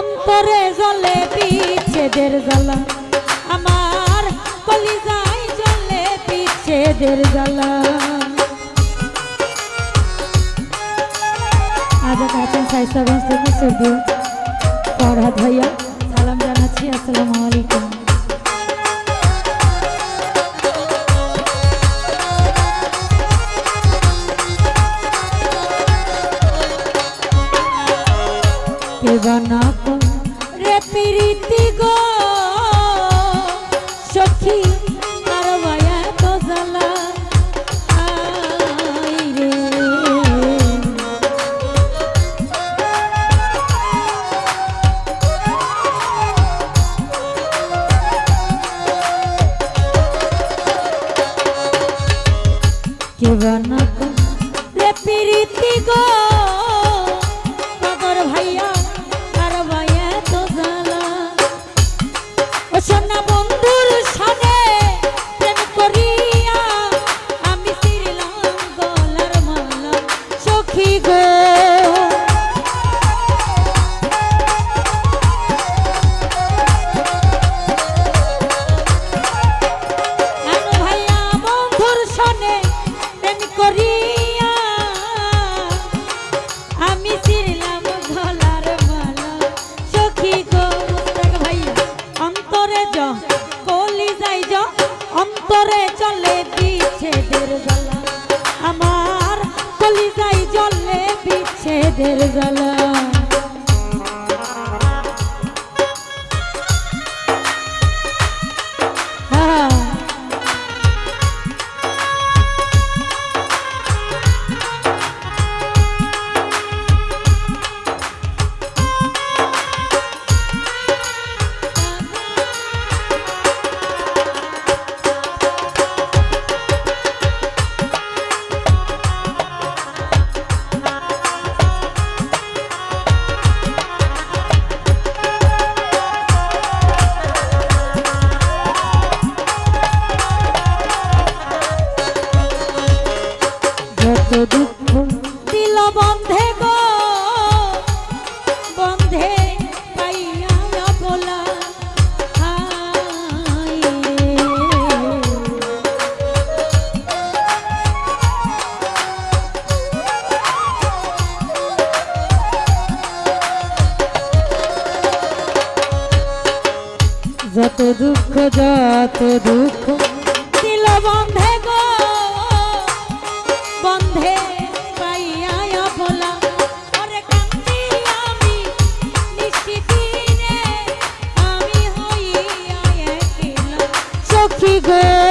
অন্তরে জলে বিচ্ছেদের জ্বালা। আমার কলি যাই জলে বিচ্ছেদের জ্বালা। আজ আছেন সাইসাবাস থেকে সর্দি ফরহাদ ভাইয়া, সালাম জানাচ্ছি, আসসালামু আলাইকুম। কেবানা রে প্রীতি গো। জ্বালা। আমার কলিজাই জলে বিচ্ছেদের জ্বালা। দুঃখ যত দুঃখ। দিল বন্ধে গো বন্ধে পাইয়া বলা সখী গো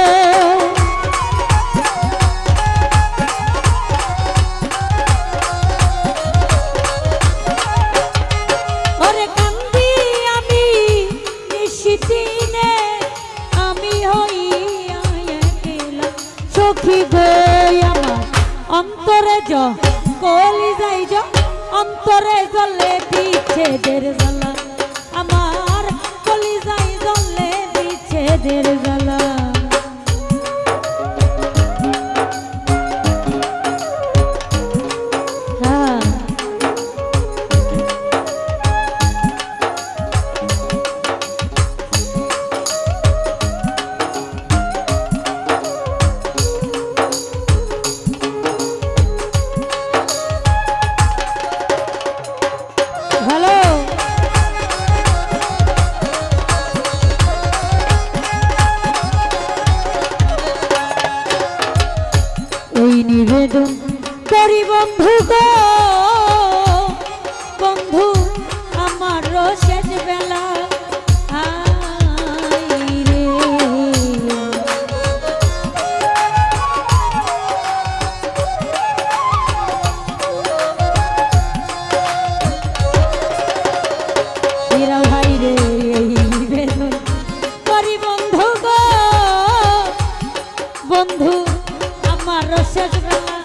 সখী গো আমার অন্তরে জ, কলি যাই জ, অন্তরে জলে বিচ্ছেদের জ্বালা। আমার কলি যাই জলে বিচ্ছেদের জ্বালা। নিবেদন করি বন্ধু গো। বন্ধু আমার শেষ বেলা আমার শেষ বেলা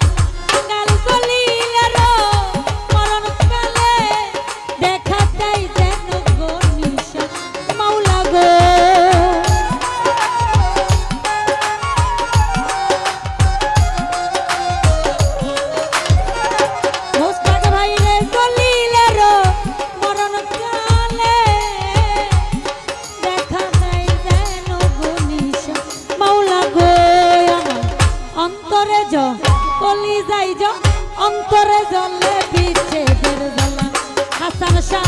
কলি যাই অন্তরে জলে বিচ্ছেদের জ্বালা। হাসান শাহ,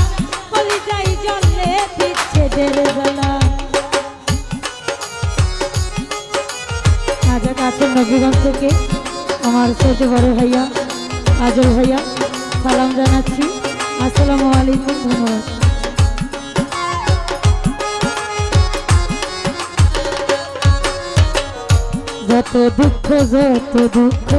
কলি যাই জলে বিচ্ছেদের জ্বালা। আজাদ আছেন নবীগঞ্জ থেকে, আমার ছোট বড় ভাইয়া, আজল ভাইয়া, সালাম জানাচ্ছি। আসসালামু আলাইকুম, ধন্যবাদ। যত দুঃখ যত দুঃখ